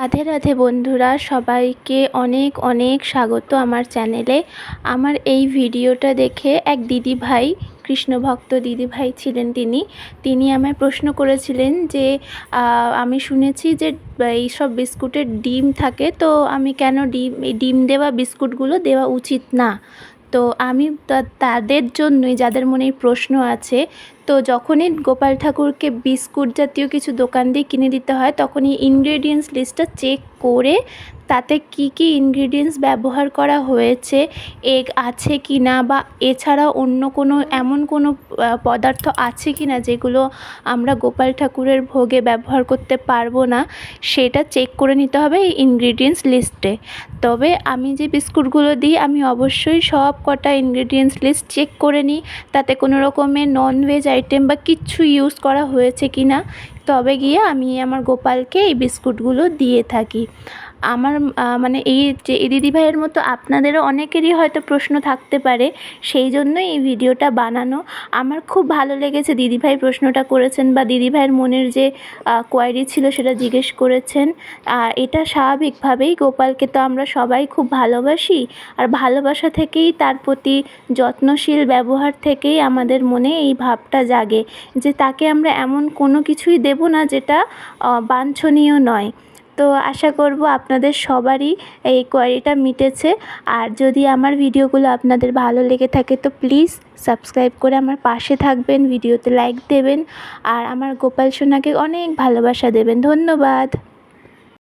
রাধে রাধে বন্ধুরা, সবাইকে অনেক অনেক স্বাগত আমার চ্যানেলে। আমার এই ভিডিওটা দেখে এক দিদি দিদিভাই কৃষ্ণভক্ত দিদিভাই ছিলেন তিনি। তিনি আমায় প্রশ্ন করেছিলেন যে আমি শুনেছি যে এইসব বিস্কুটের ডিম থাকে, তো আমি কেন ডিম, এই ডিম দেওয়া বিস্কুটগুলো দেওয়া উচিত না? তো আমি তাদের জন্যই, যাদের মনে এই প্রশ্ন আছে তো যখনই গোপাল ঠাকুরকে বিস্কুট জাতীয় কিছু দোকান দিয়ে কিনে দিতে হয়, তখনই ইনগ্রেডিয়েন্টস লিস্টটা চেক করে তাতে কি কি ইনগ্রেডিয়েন্টস ব্যবহার করা হয়েছে এগ আছে কি না বা এছাড়া অন্য কোনো, এমন কোনো পদার্থ আছে কি না যেগুলো আমরা গোপাল ঠাকুরের ভোগে ব্যবহার করতে পারব না, সেটা চেক করে নিতে হবে এই ইনগ্রেডিয়েন্টস লিস্টে তবে আমি যে বিস্কুটগুলো দিই, আমি অবশ্যই সব কটা ইনগ্রেডিয়েন্টস লিস্ট চেক করে নিই, তাতে কোনো রকমের ননভেজ আইটেম বা কিছু ইউজ করা হয়েছে কিনা, তবে গিয়ে আমি আমার গোপালকে এই বিস্কুটগুলো দিয়ে থাকি। আমার মানে এই যে এই দিদিভাইয়ের মতো আপনাদেরও অনেকেরই হয়তো প্রশ্ন থাকতে পারে, সেই জন্যই এই ভিডিওটা বানানো। আমার খুব ভালো লেগেছে দিদিভাই প্রশ্নটা করেছেন বা দিদিভাইয়ের মনের যে কোয়ারি ছিল সেটা জিজ্ঞেস করেছেন। এটা স্বাভাবিকভাবেই গোপালকে তো আমরা সবাই খুব ভালোবাসি, আর ভালোবাসা থেকেই তার প্রতি যত্নশীল ব্যবহার থেকেই আমাদের মনে এই ভাবটা জাগে যে তাকে আমরা এমন কোনো কিছুই দেব না যেটা বাঞ্ছনীয় নয়। তো আশা করব আপনাদের সবারই এই কোয়ারিটা মিটেছে। আর যদি আমার ভিডিওগুলো আপনাদের ভালো লেগে থাকে, তো প্লিজ সাবস্ক্রাইব করে আমার পাশে থাকবেন, ভিডিওতে লাইক দেবেন। আর আমার গোপাল সোনাকে অনেক ভালোবাসা দেবেন। ধন্যবাদ।